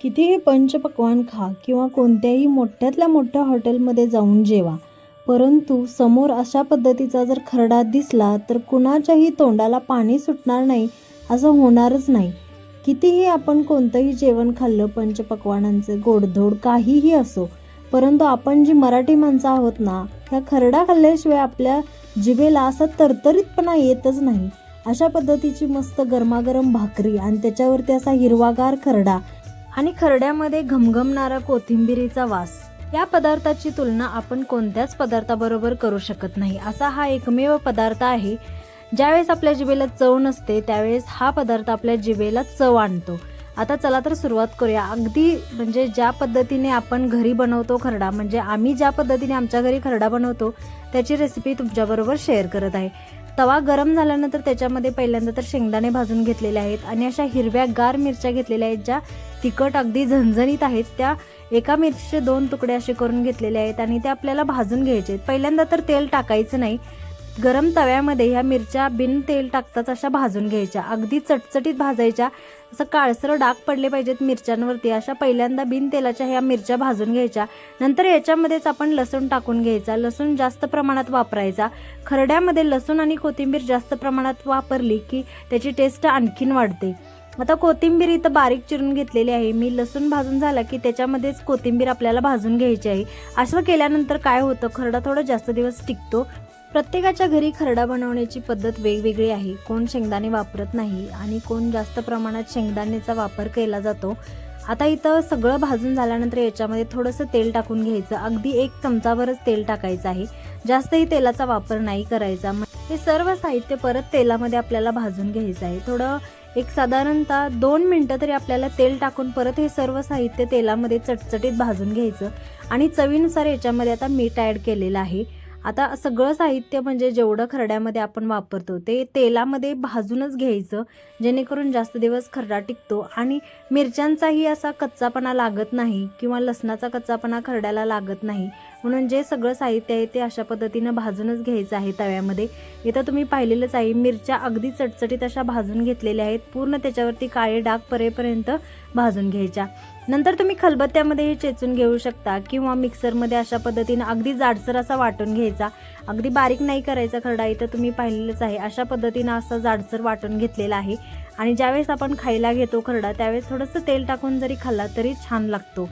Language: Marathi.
कितीही पंचपक्वान खा किंवा कोणत्याही मोठ्यातल्या मोठ्या हॉटेलमध्ये जाऊन जेवा. परंतु समोर अशा पद्धतीचा जर खरडा दिसला तर कुणाच्याही तोंडाला पाणी सुटणार नाही असं होणारच नाही. कितीही आपण कोणतंही जेवण खाल्लं पंचपक्वानांचं गोडधोड काहीही असो परंतु आपण जी मराठी माणसं आहोत ना ह्या खरडा खाल्ल्याशिवाय आपल्या जिभेला असा तरतरीतपणा येतच नाही. अशा पद्धतीची मस्त गरमागरम भाकरी आणि त्याच्यावरती असा हिरवागार खरडा आणि खरड्यामध्ये घमघमणारा कोथिंबिरीचा वास. या पदार्थाची तुलना आपण कोणत्याच पदार्थाबरोबर करू शकत नाही. असा हा एकमेव पदार्थ आहे. ज्यावेळेस आपल्या जिभेला चव नसते त्यावेळेस हा पदार्थ आपल्या जिभेला चव आणतो. आता चला तर सुरुवात करूया. अगदी म्हणजे ज्या पद्धतीने आपण घरी बनवतो खरडा म्हणजे आम्ही ज्या पद्धतीने आमच्या घरी खरडा बनवतो त्याची रेसिपी तुमच्याबरोबर शेअर करत आहे. तवा गरम झाल्यानंतर त्याच्यामध्ये पहिल्यांदा तर शेंगदाणे भाजून घेतलेले आहेत आणि अशा हिरव्या गार मिरच्या घेतलेल्या आहेत ज्या तिखट अगदी झणझणीत आहेत. त्या एका मिरचीचे दोन तुकडे असे करून घेतलेले आहेत आणि ते आपल्याला भाजून घ्यायचे आहेत. पहिल्यांदा तर तेल टाकायचं नाही. गरम तव्यामध्ये ह्या मिरच्या बिन तेल टाकताच अशा भाजून घ्यायच्या. अगदी चटचटीत भाजायच्या. असं काळसर डाग पडले पाहिजेत मिरच्यांवरती. अशा पहिल्यांदा बिन तेलाच्या ह्या मिरच्या भाजून घ्यायच्या. नंतर याच्यामध्येच आपण लसूण टाकून घ्यायचा. लसूण जास्त प्रमाणात वापरायचा. खरड्यामध्ये लसूण आणि कोथिंबीर जास्त प्रमाणात वापरली की त्याची टेस्ट आणखीन वाढते. आता कोथिंबीर इथं बारीक चिरून घेतलेली आहे. मी लसूण भाजून झाला की त्याच्यामध्येच कोथिंबीर आपल्याला भाजून घ्यायची आहे. असं केल्यानंतर काय होतं? खरडा थोडा जास्त दिवस टिकतो. प्रत्येकाच्या घरी खरडा बनवण्याची पद्धत वेगवेगळी आहे. कोण शेंगदाणे वापरत नाही आणि कोण जास्त प्रमाणात शेंगदाण्याचा वापर केला जातो. आता इथं सगळं भाजून झाल्यानंतर याच्यामध्ये थोडंसं तेल टाकून घ्यायचं. अगदी एक चमचाभरच तेल टाकायचं आहे. जास्तही तेलाचा वापर नाही करायचा. हे सर्व साहित्य परत तेलामध्ये आपल्याला भाजून घ्यायचं आहे. थोडं एक साधारणतः दोन मिनटं तरी आपल्याला तेल टाकून परत हे सर्व साहित्य तेलामध्ये चटचटीत भाजून घ्यायचं. आणि चवीनुसार याच्यामध्ये आता मीठ ॲड केलेलं आहे. आता सगळं साहित्य म्हणजे जेवढं खरड्यामध्ये आपण वापरतो ते तेलामध्ये भाजूनच घ्यायचं जेणेकरून जास्त दिवस खरडा टिकतो. आणि मिरच्यांचाही असा कच्चापणा लागत नाही किंवा लसणाचा कच्चापणा खरड्याला लागत नाही. म्हणून जे सगळं साहित्य आहे ते अशा पद्धतीनं भाजूनच घ्यायचं आहे तव्यामध्ये. इथं तुम्ही पाहिलेलंच आहे मिरच्या अगदी चटचटीत अशा भाजून घेतलेल्या आहेत. पूर्ण त्याच्यावरती काळे डाग परेपर्यंत भाजून घ्यायच्या. नंतर तुम्ही खलबत्त्यामध्ये हे चेचून घेऊ शकता किंवा मिक्सरमध्ये अशा पद्धतीनं अगदी जाडसर असा वाटून घ्यायचा. अगदी बारीक नाही करायचा खरडा इथं तुम्ही पाहिलेलंच आहे. अशा पद्धतीनं असं जाडसर वाटून घेतलेला आहे. आणि ज्यावेळेस आपण खायला घेतो खरडा त्यावेळेस थोडंसं तेल टाकून जरी खाल्ला तरी छान लागतो.